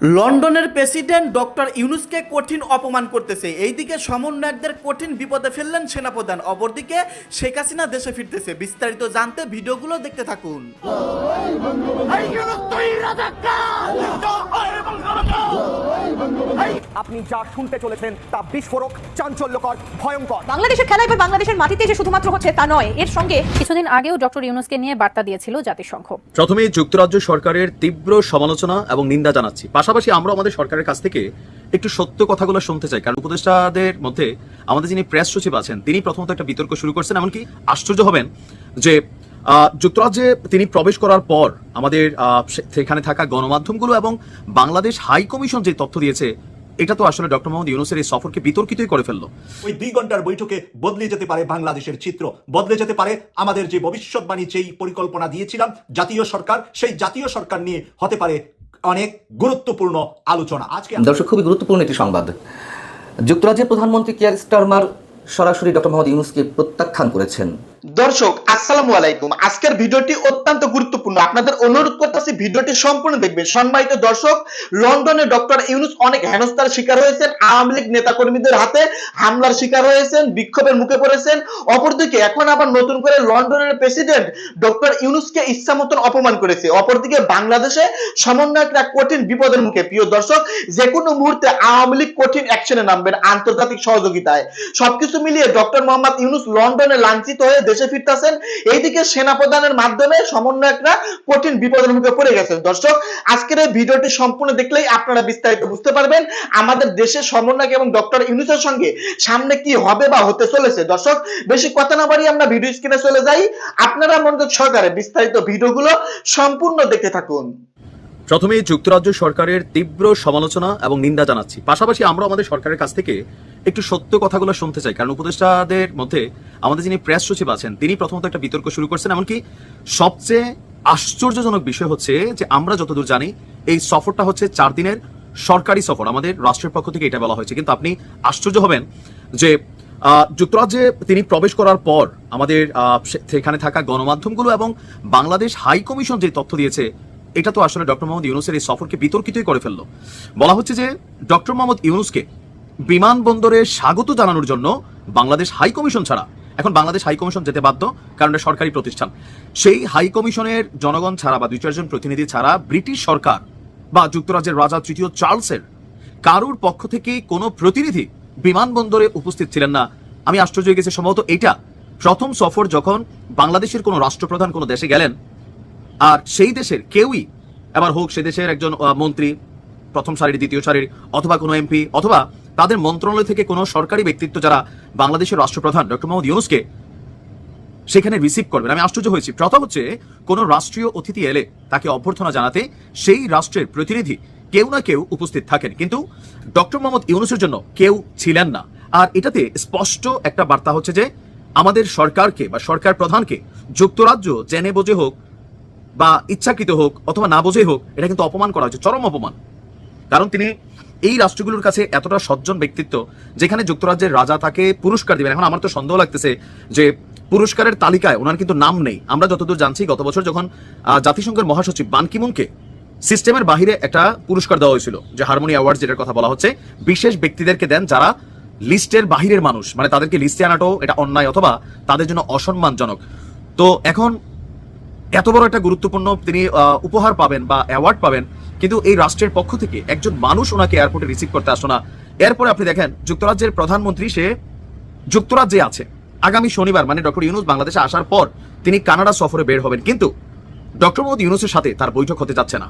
লন্ডনের president doctor ইউনুসকে কঠিন অপমান করতেছে। এইদিকে সমন্বয়কদের কঠিন বিপদে ফেললেন সেনাপ্রধান অপরদিকে শেখ হাসিনা দেশে ফিরতেছে। বিস্তারিত জানতে ভিডিওগুলো দেখতে থাকুন। আপনি যা শুনতে চলেছেন তা বিস্ফোরক চাঞ্চল্যকর ভয়ঙ্কর। বাংলাদেশের খেলা এবার বাংলাদেশের মাটিতে যে শুধুমাত্র হচ্ছে তা নয় এর সঙ্গে কিছুদিন আগেও ডক্টর ইউনুসকে নিয়ে বার্তা দিয়েছিল জাতিসংঘ। প্রথমে যুক্তরাজ্য সরকারের তীব্র সমালোচনা এবং নিন্দা জানাচ্ছি। পাশাপাশি আমরা আমাদের সরকারের কাছ থেকে একটু সত্য কথাগুলো শুনতে চাই। কারণ উপদেষ্টাদের মধ্যে আমাদের যিনি প্রেস সচিব আছেন, তিনি প্রথমত একটা বিতর্ক শুরু করছেন, এমনকি আশ্চর্য হবেন যে যুক্তরাজ্যে তিনি প্রবেশ করার পর আমাদের সেখানে থাকা গণমাধ্যমগুলো এবং বাংলাদেশ হাই কমিশন যে তথ্য দিয়েছে, এটা তো আসলে ডক্টর মোহাম্মদ ইউনুসের এই সফরকে বিতর্কিতই করে ফেলল। ওই দুই ঘণ্টার বৈঠকে বদলে যেতে পারে বাংলাদেশের চিত্র, বদলে যেতে পারে আমাদের যে ভবিষ্যৎবাণী যেই পরিকল্পনা দিয়েছিলাম, জাতীয় সরকার, সেই জাতীয় সরকার নিয়ে হতে পারে অনেক গুরুত্বপূর্ণ আলোচনা। আজকে দর্শক খুবই গুরুত্বপূর্ণ একটি সংবাদ। যুক্তরাজ্যের প্রধানমন্ত্রী কেয়ার স্টারমার সরাসরি ডক্টর মোহাম্মদ ইউনুসকে প্রত্যাখ্যান করেছেন। দর্শক, আসসালামু আলাইকুম। আজকের ভিডিওটি অত্যন্ত গুরুত্বপূর্ণ। আপনাদের অনুরোধ করতেছি ভিডিওটি সম্পূর্ণ দেখবেন। সম্মানিত দর্শক, লন্ডনে ডক্টর ইউনুস অনেক হেনস্থার শিকার হয়েছেন। আওয়ামী লীগ নেতাকর্মীদের হাতে হামলার শিকার হয়েছেন, বিক্ষোভের মুখে পড়েছেন। অপরদিকে এখন আবার নতুন করে লন্ডনের প্রেসিডেন্ট ডক্টর ইউনুসকে ইচ্ছা মতন অপমান করেছে। অপরদিকে বাংলাদেশে সমন্বয়করা কঠিন বিপদের মুখে। প্রিয় দর্শক যে কোনো মুহূর্তে আওয়ামী লীগ কঠিন অ্যাকশনে নামবেন আন্তর্জাতিক সহযোগিতায়। সবকিছু মিলিয়ে ডক্টর মোহাম্মদ ইউনুস লন্ডনে লাঞ্ছিত হয়ে দেশে ফিরতেছেন। এইদিকে সেনাপ্রধানের মাধ্যমে সমন্বয়করা কঠিন বিপদের মুখে পড়ে গেছেন। দর্শক, আজকের এই ভিডিওটি সম্পূর্ণ দেখলেই আপনারা বিস্তারিত বুঝতে পারবেন আমাদের দেশের সমন্বয়ক এবং ডক্টর ইউনুসের সঙ্গে সামনে কি হবে বা হতে চলেছে। দর্শক, বেশি কথা না বাড়িয়ে আমরা ভিডিও স্ক্রিনে চলে যাই। আপনারা মনোযোগ সহকারে বিস্তারিত ভিডিওগুলো সম্পূর্ণ দেখতে থাকুন। প্রথমে যুক্তরাজ্য সরকারের তীব্র সমালোচনা এবং নিন্দা জানাচ্ছি। পাশাপাশি আমরা আমাদের সরকারের কাছ থেকে একটু সত্য কথাগুলো শুনতে চাই, কারণ উপদেষ্টাদের মধ্যে আমাদের যিনি প্রেস সচিব আছেন, তিনি প্রথমত একটা বিতর্ক শুরু করছেন, এমনকি সবচেয়ে আশ্চর্যজনক বিষয় হচ্ছে যে আমরা যতদূর জানি, এই সফরটা হচ্ছে চার দিনের সরকারি সফর, আমাদের রাষ্ট্রের পক্ষ থেকে এটা বলা হয়েছে। কিন্তু আপনি আশ্চর্য হবেন যে যুক্তরাজ্যে তিনি প্রবেশ করার পর আমাদের সেখানে থাকা গণমাধ্যমগুলো এবং বাংলাদেশ হাই কমিশন যে তথ্য দিয়েছে এটা তো আসলে ডক্টর মোহাম্মদ ইউনুসের এই সফরকে বিতর্কিতই করে ফেলল। বলা হচ্ছে যে, ডক্টর মোহাম্মদ ইউনুসকে বিমানবন্দরে স্বাগত জানানোর জন্য বাংলাদেশ হাই কমিশন ছাড়া, এখন বাংলাদেশ হাই কমিশন যেতে বাধ্য, কারণ এটা সরকারি প্রতিষ্ঠান। সেই হাই কমিশনের জনগণ ছাড়া বা দুই চারজন প্রতিনিধি ছাড়া ব্রিটিশ সরকার বা যুক্তরাজ্যের রাজা তৃতীয় চার্লসের কারুর পক্ষ থেকে কোনো প্রতিনিধি বিমানবন্দরে উপস্থিত ছিলেন না। আমি আশ্চর্য হয়ে গেছি, সম্ভবত এটা প্রথম সফর যখন বাংলাদেশের কোনো রাষ্ট্রপ্রধান কোনো দেশে গেলেন আর সেই দেশের কেউই এবার হোক সে দেশের একজন মন্ত্রী, প্রথম সারির, দ্বিতীয় সারির, অথবা কোনো এমপি, অথবা তাদের মন্ত্রণালয় থেকে কোনো সরকারি ব্যক্তিত্ব যারা বাংলাদেশের রাষ্ট্রপ্রধান ডক্টর মোহাম্মদ ইউনুসকে সেখানে রিসিভ করবেন। আমি আশ্চর্য হয়েছি। প্রথা হচ্ছে, কোনো রাষ্ট্রীয় অতিথি এলে তাকে অভ্যর্থনা জানাতে সেই রাষ্ট্রের প্রতিনিধি কেউ না কেউ উপস্থিত থাকেন। কিন্তু ডক্টর মোহাম্মদ ইউনুসের জন্য কেউ ছিলেন না। আর এটাতে স্পষ্ট একটা বার্তা হচ্ছে যে, আমাদের সরকারকে বা সরকার প্রধানকে যুক্তরাজ্য, জেনে বোঝে হোক বা ইচ্ছাকৃত হোক অথবা না বোঝে হোক, এটা কিন্তু অপমান করা হচ্ছে চরম অপমান। কারণ তিনি এই রাষ্ট্রগুলোর কাছে এতটা সজ্জন ব্যক্তিত্ব, যেখানে যুক্তরাজ্যের রাজা তাকে পুরস্কার দিবেন। এখন আমার তো সন্দেহ লাগতেছে যে পুরস্কারের তালিকায় ওনার কিন্তু নাম নেই। আমরা যতদূর জানছি, গত বছর যখন জাতিসংঘের মহাসচিব বান কিমুনকে সিস্টেমের বাহিরে একটা পুরস্কার দেওয়া হয়েছিল, যে হারমোনি অ্যাওয়ার্ড যেটার কথা বলা হচ্ছে, বিশেষ ব্যক্তিদেরকে দেন যারা লিস্টের বাহিরের মানুষ মানে তাদেরকে লিস্টে আনাটাও এটা অন্যায় অথবা তাদের জন্য অসম্মানজনক। তো এখন এত বড় একটা গুরুত্বপূর্ণ তিনি উপহার পাবেন বা অ্যাওয়ার্ড পাবেন, কিন্তু এই রাষ্ট্রের পক্ষ থেকে একজন মানুষ ওনাকে এয়ারপোর্টে রিসিভ করতে আসো না। এরপরে আপনি দেখেন, যুক্তরাজ্যের প্রধানমন্ত্রী সে যুক্তরাজ্যে আছে। আগামী শনিবার মানে ডক্টর ইউনুস বাংলাদেশে আসার পর তিনি কানাডা সফরে বের হবেন, কিন্তু ডক্টর মোহাম্মদ ইউনুসের সাথে তার বৈঠক হতে যাচ্ছে না।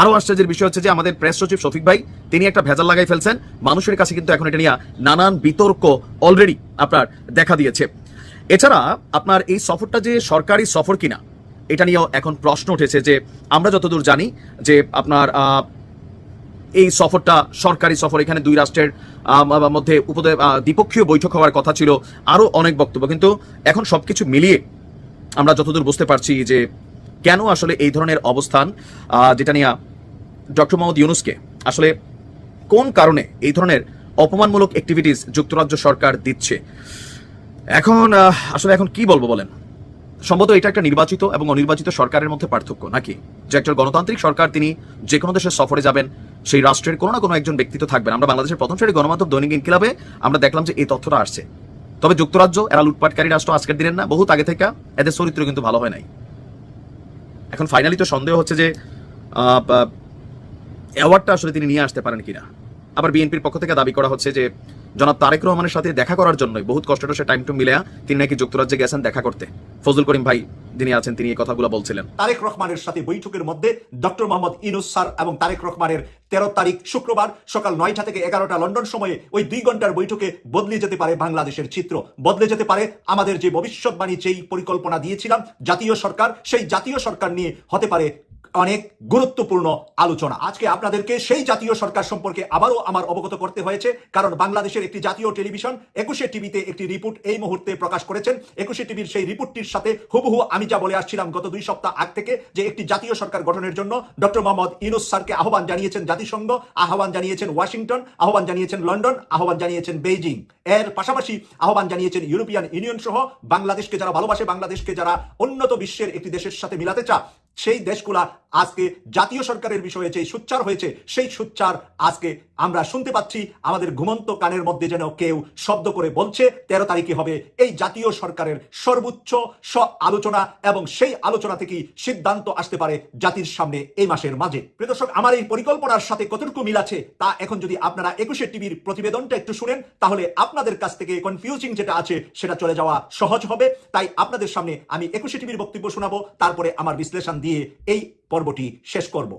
আরও আশ্চর্যের বিষয় হচ্ছে যে আমাদের প্রেস সচিব শফিক ভাই, তিনি একটা ভেজাল লাগাই ফেলছেন। মানুষের কাছে কিন্তু এখন এটা নিয়ে নানান বিতর্ক অলরেডি আপনার দেখা দিয়েছে। এছাড়া আপনার এই সফরটা যে সরকারি সফর কিনা, এটা নিয়েও এখন প্রশ্ন উঠেছে যে আমরা যতদূর জানি যে আপনার এই সফরটা সরকারি সফর, এখানে দুই রাষ্ট্রের মধ্যে দ্বিপক্ষীয় বৈঠক হওয়ার কথা ছিল, আরও অনেক বক্তব্য। কিন্তু এখন সবকিছু মিলিয়ে আমরা যতদূর বুঝতে পারছি যে কেন আসলে এই ধরনের অবস্থান যেটা নিয়ে ডক্টর মোহাম্মদ ইউনুসকে আসলে কোন কারণে এই ধরনের অপমানমূলক অ্যাক্টিভিটিস যুক্তরাজ্য সরকার দিচ্ছে। এখন আসলে এখন কি বলব বলেন? সম্ভবত এটা একটা নির্বাচিত এবং অনির্বাচিত সরকারের মধ্যে পার্থক্য, নাকি? যে একজন গণতান্ত্রিক সরকার, তিনি যে কোনো দেশের সফরে যাবেন, সেই রাষ্ট্রের কোনো না কোনো একজন ব্যক্তিত্ব থাকবেন। আমরা বাংলাদেশের প্রথম সারি গণমাধ্যম দৈনিক ইনকিলাবে আমরা দেখলাম যে এই তথ্যটা আসছে। তবে যুক্তরাজ্য, এরা লুটপাটকারী রাষ্ট্র আজকের দিনের না, বহুত আগে থেকে এদের চরিত্র কিন্তু ভালো হয় নাই। এখন ফাইনালি তো সন্দেহ হচ্ছে যে অ্যাওয়ার্ডটা আসলে তিনি নিয়ে আসতে পারেন কিনা। আবার বিএনপির পক্ষ থেকে দাবি করা হচ্ছে যে জনাব তারেক রহমানের সাথে দেখা করার জন্যই বহুত কষ্ট সে টাইম টু মিলে তিনি নাকি যুক্তরাজ্যে গেছেন দেখা করতে। ফজল করিম ভাই যিনি আছেন, তিনি এই কথাগুলো বলছিলেন। তারেক রহমানের সাথে বৈঠকের মধ্যে ডক্টর মোহাম্মদ ইনুস স্যার এবং তারেক রহমানের তেরো তারিখ শুক্রবার সকাল নয়টা থেকে এগারোটা লন্ডন সময়ে ওই দুই ঘণ্টার বৈঠকে বদলে যেতে পারে বাংলাদেশের চিত্র। বদলে যেতে পারে আমাদের যে ভবিষ্যৎবাণী, যেই পরিকল্পনা দিয়েছিলাম জাতীয় সরকার, সেই জাতীয় সরকার নিয়ে হতে পারে অনেক গুরুত্বপূর্ণ আলোচনা। আজকে আপনাদেরকে সেই জাতীয় সরকার সম্পর্কে আবারও আমার অবগত করতে হয়েছে, কারণ বাংলাদেশের একটি জাতীয় টেলিভিশন একুশে টিভিতে একটি রিপোর্ট এই মুহূর্তে প্রকাশ করেছেন। একুশে টিভির সেই রিপোর্টটির সাথে হুবহু আমি যা বলে আসছিলাম গত দুই সপ্তাহ আগ থেকে, যে একটি জাতীয় সরকার গঠনের জন্য ডক্টর মোহাম্মদ ইনুস স্যারকে আহ্বান জানিয়েছেন জাতিসংঘ, আহ্বান জানিয়েছেন ওয়াশিংটন, আহ্বান জানিয়েছেন লন্ডন, আহ্বান জানিয়েছেন বেইজিং। এর পাশাপাশি আহ্বান জানিয়েছেন ইউরোপিয়ান ইউনিয়ন সহ বাংলাদেশকে যারা ভালোবাসে, বাংলাদেশকে যারা উন্নত বিশ্বের একটি দেশের সাথে মিলাতে চা সেই দেশগুলা আজকে জাতীয় সরকারের বিষয়ে যে সুচ্চার হয়েছে, সেই সুচ্চার আজকে আমরা শুনতে পাচ্ছি। আমাদের ঘুমন্ত কানের মধ্যে যেন কেউ শব্দ করে বলছে, তেরো তারিখে হবে এই জাতীয় সরকারের সর্বোচ্চ স আলোচনা এবং সেই আলোচনা থেকেই সিদ্ধান্ত আসতে পারে জাতির সামনে এই মাসের মাঝে। প্রিয় দর্শক, আমার এই পরিকল্পনার সাথে কতটুকু মিল আছে তা এখন যদি আপনারা একুশে টিভির প্রতিবেদনটা একটু শুনেন, তাহলে আপনাদের কাছ থেকে কনফিউজিং যেটা আছে সেটা চলে যাওয়া সহজ হবে। তাই আপনাদের সামনে আমি একুশে টিভির বক্তব্য শোনাবো, তারপরে আমার বিশ্লেষণ দিয়ে এই পর্বটি শেষ করব।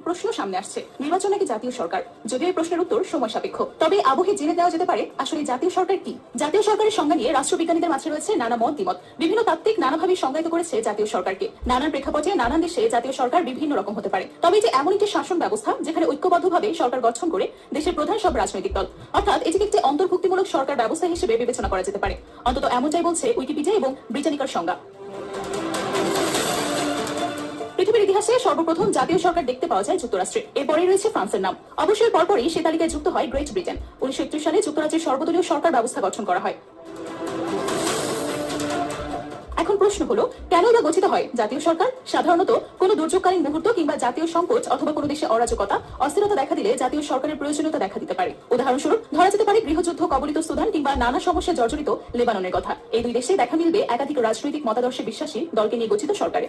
প্রশ্ন সামনে আসছে। নির্বাচন নাকি জাতীয় সরকার? যদিও এই প্রশ্নের উত্তর সময় সাপেক্ষ। তবে আবহে জেনে দেওয়া যেতে পারে, আসলে জাতীয় সরকার কি? জাতীয় সরকারের সংজ্ঞা নিয়ে রাষ্ট্রবিজ্ঞানীদের মাঝে রয়েছে নানা মত দ্বিমত বিভিন্ন তাত্ত্বিক নানাভাবে সংজ্ঞায়িত করেছে জাতীয় সরকারকে। নানান প্রেক্ষাপটে নানান দেশে জাতীয় সরকার বিভিন্ন রকম হতে পারে। তবে যে এমন একটি শাসন ব্যবস্থা, যেখানে ঐক্যবদ্ধভাবে সরকার গঠন করে দেশের প্রধান সব রাজনৈতিক দল, অর্থাৎ এটিকে একটি অন্তর্ভুক্তিমূলক সরকার ব্যবস্থা হিসেবে বিবেচনা করা যেতে পারে। অন্তত এমনটাই বলছে উইকিপিডিয়া এবং ব্রিটানিকার সংজ্ঞা। পৃথিবীর ইতিহাসে সর্বপ্রথম জাতীয় সরকার দেখতে পাওয়া যায় যুক্তরাষ্ট্রে। এরপরেই রয়েছে ফ্রান্সের নাম। অবশ্যই পরপরই সে তালিকায় যুক্ত হয় গ্রেট ব্রিটেন। উনিশশো সালে যুক্তরাজ্যের সর্বদলীয় সরকার ব্যবস্থা গঠন করা হয়। এখন প্রশ্ন হলো কেন বা গঠিত হয় জাতীয় সরকার? সাধারণত কোনো দুর্যোগকালীন মুহূর্ত কিংবা জাতীয় সংকট অথবা কোনো দেশে অরাজকতা, অস্থিরতা দেখা দিলে জাতীয় সরকারের প্রয়োজনীয়তা দেখা দিতে পারে। উদাহরণস্বরূপ, ধরা যেতে পারে গৃহযুদ্ধ, কবলিত সুদান কিংবা নানা সমস্যা জর্জরিত লেবাননের কথা। এই দুই দেশে দেখা মিলবে একাধিক রাজনৈতিক মতাদর্শে বিশ্বাসী দলকে নিয়ে গঠিত সরকারে।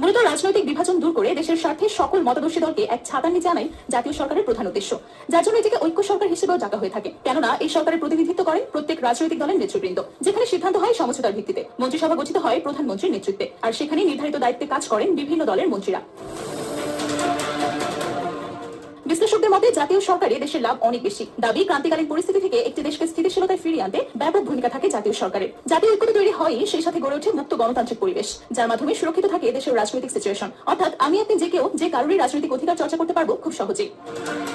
মূলত রাজনৈতিক বিভাজন দূর করে দেশের স্বার্থে সকল মতাদর্শী দলকে এক ছাতার নিচে আনাই জাতীয় সরকারের প্রধান উদ্দেশ্য। যার জন্য এটিকে ঐক্য সরকার হিসেবেও ডাকা হয়ে থাকে। কেননা, এই সরকারের প্রতিনিধিত্ব করেন প্রত্যেক রাজনৈতিক দলের নেতৃবৃন্দ, যেখানে সিদ্ধান্ত হয় সমঝোতার ভিত্তিতে। মন্ত্রিসভা গঠিত হয় প্রধানমন্ত্রীর নেতৃত্বে। আর সেখানে নির্ধারিত দায়িত্বে কাজ করেন বিভিন্ন দলের মন্ত্রীরা। বিশ্লেষকদের মতে, জাতীয় সরকারে দেশের লাভ অনেক বেশি। দাবি, ক্রান্তিকালীন পরিস্থিতি থেকে একটি দেশকে স্থিতিশীলতায় ফিরিয়ে আনতে ব্যাপক ভূমিকা থাকে জাতীয় সরকারের। জাতীয় ঐক্য তৈরি হয় সেই সাথে গড়ে ওঠে মুক্ত গণতান্ত্রিক পরিবেশ, যার মাধ্যমে সুরক্ষিত থাকে দেশের রাজনৈতিক সিচুয়েশন অর্থাৎ, আমি আপনি যে কেউ, যে কারোরই রাজনৈতিক অধিকার চর্চা করতে পারব খুব সহজেই।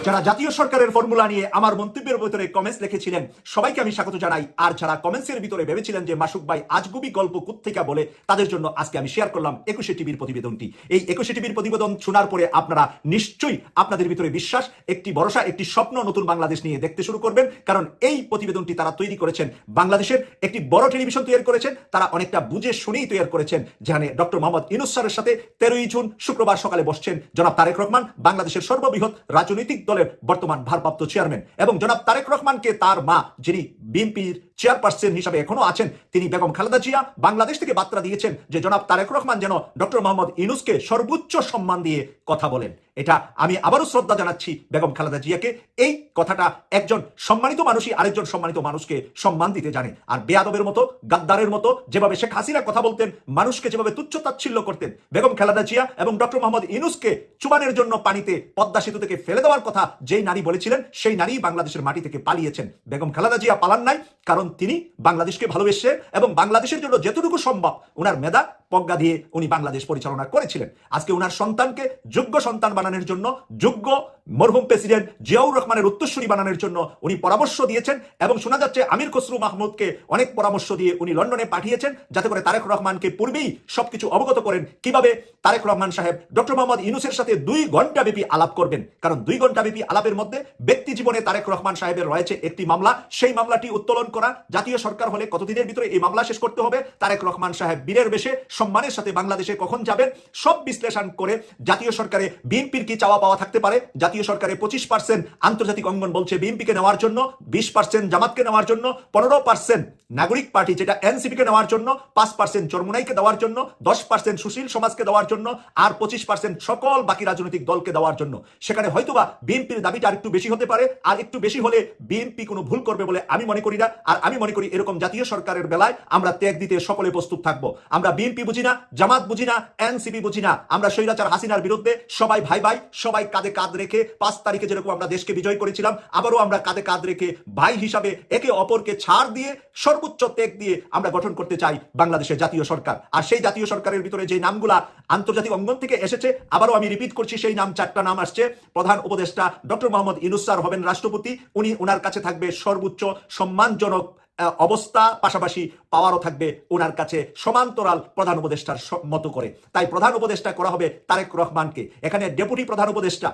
যারা জাতীয় সরকারের ফর্মুলা নিয়ে আমার মন্তব্যের ভিতরে কমেন্টস লিখেছিলেন, সবাইকে আমি স্বাগত জানাই। আর যারা কমেন্টসের ভিতরে ভেবেছিলেন যে মাসুক ভাই আজগুবি গল্প কুত্থেকা বলে, তাদের জন্য আজকে আমি শেয়ার করলাম একুশে টিভির প্রতিবেদনটি। এই একুশে টিভির প্রতিবেদন শোনার পরে আপনারা নিশ্চয়ই আপনাদের ভিতরে বিশ্বাস একটি ভরসা, একটি স্বপ্ন নতুন বাংলাদেশ নিয়ে দেখতে শুরু করবেন। কারণ এই প্রতিবেদনটি তারা তৈরি করেছেন বাংলাদেশের একটি বড় টেলিভিশন তৈরি করেছেন। তারা অনেকটা বুঝে শুনেই তৈরি করেছেন, যেখানে ডক্টর মোহাম্মদ ইনুস স্যারের সাথে তেরোই জুন শুক্রবার সকালে বসছেন জনাব তারেক রহমান, বাংলাদেশের সর্ববৃহৎ রাজনৈতিক দলের বর্তমান ভারপ্রাপ্ত চেয়ারম্যান এবং জনাব তারেক রহমানকে তার মা, যিনি বিএনপির চেয়ারপারসন হিসাবে এখনও আছেন, তিনি বেগম খালেদা জিয়া, বাংলাদেশ থেকে বার্তা দিয়েছেন যে জনাব তারেক রহমান যেন ডক্টর মোহাম্মদ ইনুসকে সর্বোচ্চ সম্মান দিয়ে কথা বলেন। এটা আমি আবারও শ্রদ্ধা জানাচ্ছি বেগম খালেদা জিয়াকে। এই কথাটা একজন সম্মানিত মানুষই আরেকজন সম্মানিত মানুষকে সম্মান দিতে জানে। আর বেয়াদবের মতো, গাদ্দারের মতো, যেভাবে শেখ হাসিনা কথা বলতেন, মানুষকে যেভাবে তুচ্ছ তাচ্ছিল্য করতেন, বেগম খালেদা জিয়া এবং ডক্টর মোহাম্মদ ইনুসকে চুবানের জন্য পানিতে পদ্মা সেতু থেকে ফেলে দেওয়ার কথা যেই নারী বলেছিলেন, সেই নারী বাংলাদেশের মাটি থেকে পালিয়েছেন। বেগম খালেদা জিয়া পালান নাই, কারণ তিনি বাংলাদেশকে ভালোবেসে এবং বাংলাদেশের জন্য যতটুকু সম্ভব ওনার মেধা প্রজ্ঞা দিয়ে উনি বাংলাদেশ পরিচালনা করেছিলেন। আজকে উনার সন্তানকে যোগ্য সন্তান বানানোর জন্য, যোগ্য মরহুম প্রেসিডেন্ট জিয়াউর রহমানের উত্তরসূরি বানানোর জন্য উনি পরামর্শ দিয়েছেন এবং শোনা যাচ্ছে আমির খসরু মাহমুদকে অনেক পরামর্শ দিয়ে উনি লন্ডনে পাঠিয়েছেন, যাতে করে তারেক রহমানকে পূর্বেই সবকিছু অবগত করেন কীভাবে তারেক রহমান সাহেব ডক্টর মোহাম্মদ ইউনুসের সাথে দুই ঘণ্টা ব্যাপী আলাপ করবেন। কারণ দুই ঘণ্টা ব্যাপী আলাপের মধ্যে ব্যক্তি জীবনে তারেক রহমান সাহেবের রয়েছে একটি মামলা, সেই মামলাটি উত্তোলন করা। জাতীয় সরকার হলে কতদিনের ভিতরে এই মামলা শেষ করতে হবে? তারেক রহমান সাহেব বীরের বেশে সম্মানের সাথে বাংলাদেশে কখন যাবেন, সব বিশ্লেষণ করে জাতীয় সরকারে বিএনপির কি চাওয়া পাওয়া থাকতে পারে? জাতীয় সরকারে পঁচিশ পার্সেন্ট আন্তর্জাতিক অঙ্গন বলছে বিএনপিকে নেওয়ার জন্য, বিশ পার্সেন্ট জামাতকে নেওয়ার জন্য, পনেরো পার্সেন্ট নাগরিক পার্টি যেটা এনসিপি কে নেওয়ার জন্য, পাঁচ পার্সেন্ট চরমুনাইকে দেওয়ার জন্য, দশ পার্সেন্ট সুশীল সমাজকে দেওয়ার জন্য আর পঁচিশ পার্সেন্ট সকল বাকি রাজনৈতিক দলকে দেওয়ার জন্য। সেখানে হয়তোবা বিএনপির দাবিটা আর একটু বেশি হতে পারে, আর একটু বেশি হলে বিএনপি কোনো ভুল করবে বলে আমি মনে করি না, আর আমি মনে করি এরকম জাতীয় সরকারের বেলায় আমরা ত্যাগ দিতে সকলে প্রস্তুত থাকব। আমরা বিএনপি বুঝি না জামাত বুঝি না এনসিপি বুঝি না আমরা স্বৈরাচার হাসিনার বিরুদ্ধে সবাই ভাই ভাই, সবাই কাঁধে কাঁধ রেখে পাঁচ তারিখে যেরকম আমরা দেশকে বিজয় করেছিলাম, আবারও আমরা কাঁধে কাঁধ রেখে ভাই হিসাবে একে অপরকে ছাড় দিয়ে, সর্বোচ্চ ত্যাগ দিয়ে আমরা গঠন করতে চাই বাংলাদেশের জাতীয় সরকার। আর সেই জাতীয় সরকারের ভিতরে যে নামগুলা আন্তর্জাতিক অঙ্গন থেকে এসেছে, আবারও আমি রিপিট করছি, সেই নাম চারটা নাম আসছে। প্রধান উপদেষ্টা ডক্টর মোহাম্মদ ইনুস স্যার হবেন রাষ্ট্রপতি, উনি ওনার কাছে থাকবে সর্বোচ্চ সম্মানজনক অবস্থা পাশাপাশি পাওয়ারও থাকবে ওনার কাছে সমান্তরাল প্রধান উপদেষ্টার মতো করে। তাই প্রধান উপদেষ্টা করা হবে তারেক রহমানকে। এখানে ডেপুটি প্রধান উপদেষ্টা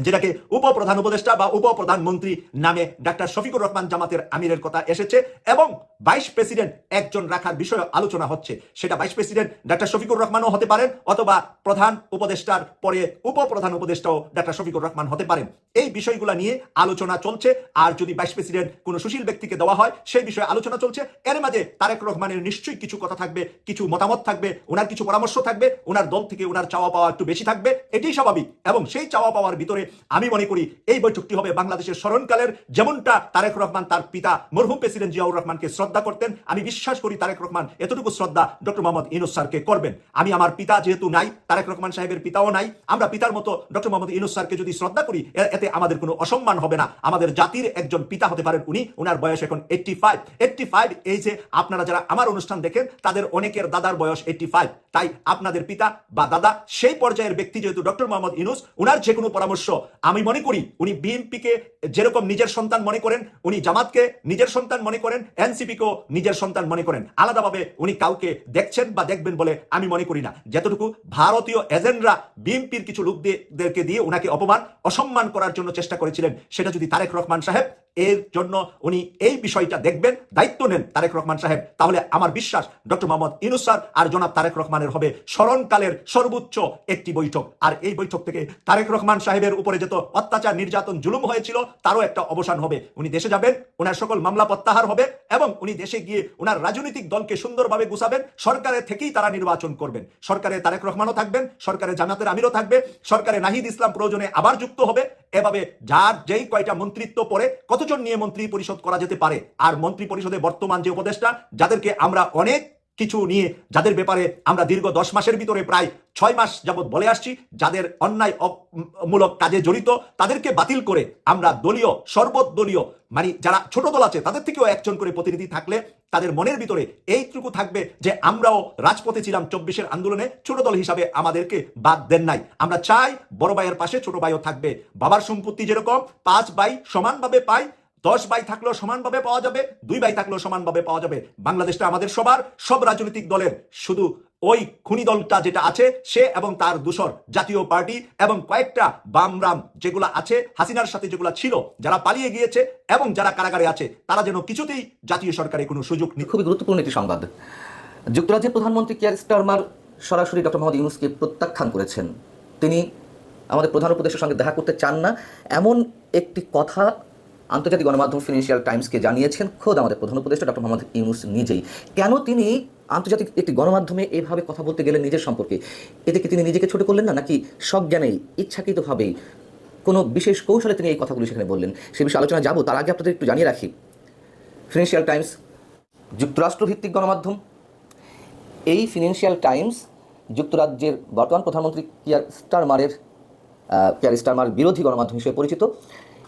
যেটাকে উপপ্রধান উপদেষ্টা বা উপপ্রধানমন্ত্রী নামে ডাক্তার শফিকুর রহমান জামাতের আমিরের কথা এসেছে এবং ভাইস প্রেসিডেন্ট একজন রাখার বিষয়ে আলোচনা হচ্ছে। সেটা ভাইস প্রেসিডেন্ট ডাক্তার শফিকুর রহমানও হতে পারেন অথবা প্রধান উপদেষ্টার পরে উপপ্রধান উপদেষ্টাও ডাক্তার শফিকুর রহমান হতে পারেন। এই বিষয়গুলো নিয়ে আলোচনা চলছে। আর যদি ভাইস প্রেসিডেন্ট কোনো সুশীল ব্যক্তিকে দেওয়া হয়, সেই বিষয়ে আলোচনা চলছে। এর মাঝে তারেক রহমানের নিশ্চয়ই কিছু কথা থাকবে, কিছু মতামত থাকবে ওনার কিছু পরামর্শ থাকবে ওনার দল থেকে ওনার চাওয়া পাওয়া একটু বেশি থাকবে, এটাই স্বাভাবিক। এবং সেই চাওয়া পাওয়ার ভিতরে আমি মনে করি এই বৈঠকটি হবে বাংলাদেশের স্মরণকালের। যেমনটা তারেক রহমান তার পিতা মরহুম প্রেসিডেন্ট জিয়াউর রহমানকে শ্রদ্ধা করতেন। আমি বিশ্বাস করি তারেক রহমান এতটুকু শ্রদ্ধা ডক্টর মোহাম্মদ ইনুস স্যারকে করবেন। আমি আমার পিতা যেহেতু নাই, তারেক রহমান সাহেবের পিতাও নাই, আমরা পিতার মতো ডক্টর মোহাম্মদ ইনুস স্যারকে যদি শ্রদ্ধা করি এতে আমাদের কোনো অসম্মান হবে না। আমাদের জাতির একজন পিতা হতে পারেন উনি ওনার বয়স এখন এইটটি ফাইভ এইটটি ফাইভ এই যে আপনারা যারা আমার অনুষ্ঠান দেখেন, তাদের অনেকের দাদার বয়স এইটটি ফাইভ তাই আপনাদের পিতা বা দাদা সেই পর্যায়ের ব্যক্তি যেহেতু ডক্টর মোহাম্মদ ইনুস উনার যে কোনো পরামর্শ আমি মনে করি উনি বিএনপিকে যেরকম নিজের সন্তান মনে করেন, উনি জামাতকে নিজের সন্তান মনে করেন, এনসিপিকেও নিজের সন্তান মনে করেন। আলাদাভাবে উনি কাউকে দেখছেন বা দেখবেন বলে আমি মনে করি না। যতটুকু ভারতীয় এজেন্টরা বিএনপির কিছু লোকদেরকে দিয়ে ওনাকে অপমান, অসম্মান করার জন্য চেষ্টা করেছিলেন, সেটা যদি তারেক রহমান সাহেব এর জন্য উনি এই বিষয়টা দেখবেন, দায়িত্ব নেন তারেক রহমান সাহেব। তাহলে আমার বিশ্বাস, ডক্টর মোহাম্মদ ইনুস স্যার আর জনাব তারেক রহমানের হবে স্মরণকালের সর্বোচ্চ একটি বৈঠক। আর এই বৈঠক থেকে তারেক রহমান সাহেবের উপরে যত অত্যাচার, নির্যাতন, জুলুম হয়েছিল, তারও একটা অবসান হবে। উনি দেশে যাবেন ওনার সকল মামলা প্রত্যাহার হবে এবং উনি দেশে গিয়ে ওনার রাজনৈতিক দলকে সুন্দরভাবে গুছাবেন। সরকারের থেকেই তারা নির্বাচন করবেন। সরকারে তারেক রহমানও থাকবেন, সরকারে জামাতের আমিরও থাকবে, সরকারে নাহিদ ইসলাম প্রয়োজনে আবার যুক্ত হবে। এভাবে যার যেই কয়টা মন্ত্রিত্ব পরে কতজন নিয়ে মন্ত্রী পরিষদ করা যেতে পারে? আর মন্ত্রী পরিষদে বর্তমান যে উপদেষ্টা, যাদেরকে আমরা অনেক কিছু নিয়ে যাদের ব্যাপারে আমরা দীর্ঘ দশ মাসের ভিতরে প্রায় ছয় মাস যাবৎ বলে আসছি, যাদের অন্যায় মূলক কাজে জড়িত, তাদেরকে বাতিল করে আমরা দলীয়, সর্বদলীয় মানে যারা ছোট দল আছে, তাদের থেকেও একজন করে প্রতিনিধি থাকলে তাদের মনের ভিতরে এইটুকু থাকবে যে আমরাও রাজপথে ছিলাম চব্বিশের আন্দোলনে, ছোট দল হিসাবে আমাদেরকে বাদ দেন নাই। আমরা চাই বড় ভাইয়ের পাশে ছোট ভাইও থাকবে। বাবার সম্পত্তি যেরকম, পাঁচ ভাই সমানভাবে পাই দশ বাই থাকলেও সমানভাবে পাওয়া যাবে, দুই বাই থাকলেও সমানভাবে পাওয়া যাবে। বাংলাদেশটা আমাদের সবার, সব রাজনৈতিক দলের। শুধু ওই খুনি দলটা যেটা আছে, সে এবং তার দূষর জাতীয় পার্টি এবং কয়েকটা বামরাম যেগুলো আছে, হাসিনার সাথে যেগুলো ছিল, যারা পালিয়ে গিয়েছে এবং যারা কারাগারে আছে, তারা যেন কিছুতেই জাতীয় সরকারে কোনো সুযোগ নেই। খুবই গুরুত্বপূর্ণ একটি সংবাদ। যুক্তরাজ্যের প্রধানমন্ত্রী কিয়ার স্টারমার সরাসরি ডক্টর মোহাম্মদ ইউনুসকে প্রত্যাখ্যান করেছেন। তিনি আমাদের প্রধান উপদেশের সঙ্গে দেখা করতে চান না। এমন একটি কথা আন্তর্জাতিক গণমাধ্যম ফিনান্সিয়াল টাইমসকে জানিয়েছেন, খোদ আমাদের প্রধান উপদেষ্টা ডক্টর মোহাম্মদ ইউনুস নিজেই। কেন তিনি আন্তর্জাতিক একটি গণমাধ্যমে এভাবে কথা বলতে গেলেন নিজের সম্পর্কে? এতে কি তিনি নিজেকে ছোট করলেন না, নাকি সজ্ঞানেই ইচ্ছাকৃতভাবেই কোনো বিশেষ কৌশলে তিনি এই কথাগুলি সেখানে বললেন? সে বিষয়ে আলোচনা যাব, তার আগে আপনাদের একটু জানিয়ে রাখি। ফিনান্সিয়াল টাইমস যুক্তরাষ্ট্রভিত্তিক গণমাধ্যম। এই ফিনান্সিয়াল টাইমস যুক্তরাজ্যের বর্তমান প্রধানমন্ত্রী কিয়ার স্টারমারের কিয়ার স্টারমার বিরোধী গণমাধ্যম হিসেবে পরিচিত।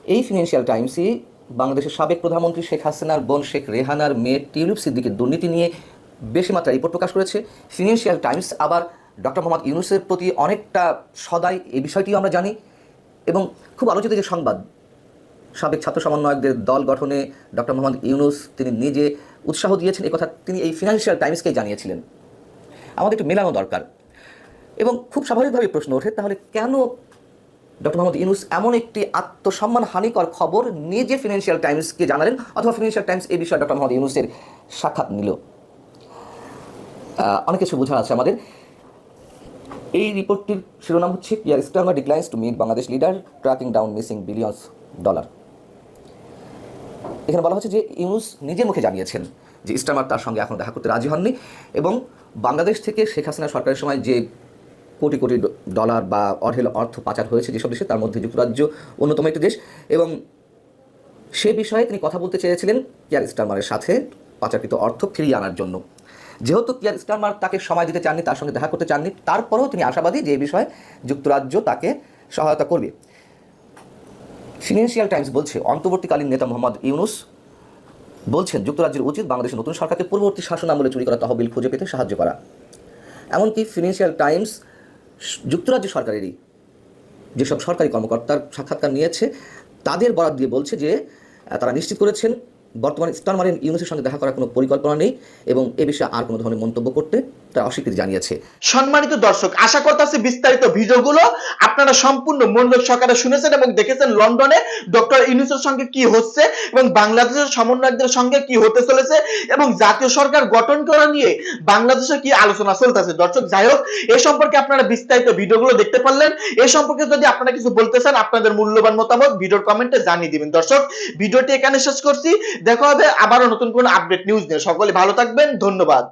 এই ফিনান্সিয়াল টাইমসই বাংলাদেশের সাবেক প্রধানমন্ত্রী শেখ হাসিনার বোন শেখ রেহানার মেয়ে টিউলিপ সিদ্দিকের দুর্নীতি নিয়ে বেশি মাত্রায় রিপোর্ট প্রকাশ করেছে। ফিনান্সিয়াল টাইমস আবার ডক্টর মোহাম্মদ ইউনুসের প্রতি অনেকটা সদাই এই বিষয়টিও আমরা জানি এবং খুব আলোচিত যে সংবাদ, সাবেক ছাত্র সমন্বয়কদের দল গঠনে ডক্টর মোহাম্মদ ইউনুস তিনি নিজে উৎসাহ দিয়েছেন এই কথা তিনি এই ফিনান্সিয়াল টাইমসকেই জানিয়েছিলেন। আমাদের একটু মেলানো দরকার। এবং খুব স্বাভাবিকভাবে প্রশ্ন ওঠে, তাহলে কেন ডক্টর মোহাম্মদ ইউনুস এমন একটি আত্মসম্মান হানিকর খবর নিজে ফিনান্সিয়াল টাইমসকে জানালেন, অথবা ফিনান্সিয়াল টাইমস এই বিষয়ে ডক্টর মোহাম্মদ ইউনুসের সাক্ষাৎ নিল। অনেক কিছু বোঝার আছে আমাদের। এই রিপোর্টটির শিরোনাম হচ্ছে Keir Starmer declines to meet Bangladesh leader tracking down missing billions dollar এখানে বলা হচ্ছে যে, ইউনুস নিজের মুখে জানিয়েছেন যে ইস্টারমার তার সঙ্গে এখন দেখা করতে রাজি হননি এবং বাংলাদেশ থেকে শেখ হাসিনা সরকারের সময় যে কোটি কোটি ডলার বা অঢেল অর্থ পাচার হয়েছে যেসব দেশে, তার মধ্যে যুক্তরাজ্য অন্যতম একটি দেশ এবং সে বিষয়ে তিনি কথা বলতে চেয়েছিলেন কিয়ার স্টারমারের সাথে পাচারকৃত অর্থ ফিরিয়ে আনার জন্য। যেহেতু কিয়ার স্টারমার তাকে সময় দিতে চাননি, তার সঙ্গে দেখা করতে চাননি, তারপরেও তিনি আশাবাদী যে বিষয়ে যুক্তরাজ্য তাকে সহায়তা করবে। ফিনান্সিয়াল টাইমস বলছে, অন্তর্বর্তীকালীন নেতা মোহাম্মদ ইউনুস বলছেন, যুক্তরাজ্যের উচিত বাংলাদেশের নতুন সরকারকে পূর্ববর্তী শাসন আমলে চুরি করা, তহবিল খুঁজে পেতে সাহায্য করা। এমনকি ফিনান্সিয়াল টাইমস যুক্তরাজ্য সরকারেরই যেসব সরকারি কর্মকর্তার সাক্ষাৎকার নিয়েছে, তাদের বরাদ দিয়ে বলছে যে তারা নিশ্চিত করেছেন বর্তমানে স্টারমারিন ইউনুসের সঙ্গে দেখা করার কোনো পরিকল্পনা নেই এবং এ বিষয়ে আর কোনো ধরনের মন্তব্য করতে তারা অস্বীকৃতি জানিয়েছে। সম্মানিত দর্শক, আশা করতেছি বিস্তারিত ভিডিওগুলো আপনারা সম্পূর্ণ মনোযোগ সহকারে শুনেছেন এবং দেখেছেন লন্ডনে ডক্টর ইউনুসের সঙ্গে কি হচ্ছে এবং বাংলাদেশের সমন্বয়কদের সঙ্গে কি হতে চলেছে এবং জাতীয় সরকার গঠন করা নিয়ে বাংলাদেশে কি আলোচনা চলতেছে। দর্শক, যাই হোক, এ সম্পর্কে আপনারা বিস্তারিত ভিডিওগুলো দেখতে পারলেন। এ সম্পর্কে যদি আপনারা কিছু বলতে চান, আপনাদের মূল্যবান মতামত ভিডিওর কমেন্টে জানিয়ে দিবেন। দর্শক, ভিডিওটি এখানে শেষ করছি। দেখা হবে আবারও নতুন কোনো আপডেট নিউজ নিয়ে। সকলে ভালো থাকবেন। ধন্যবাদ।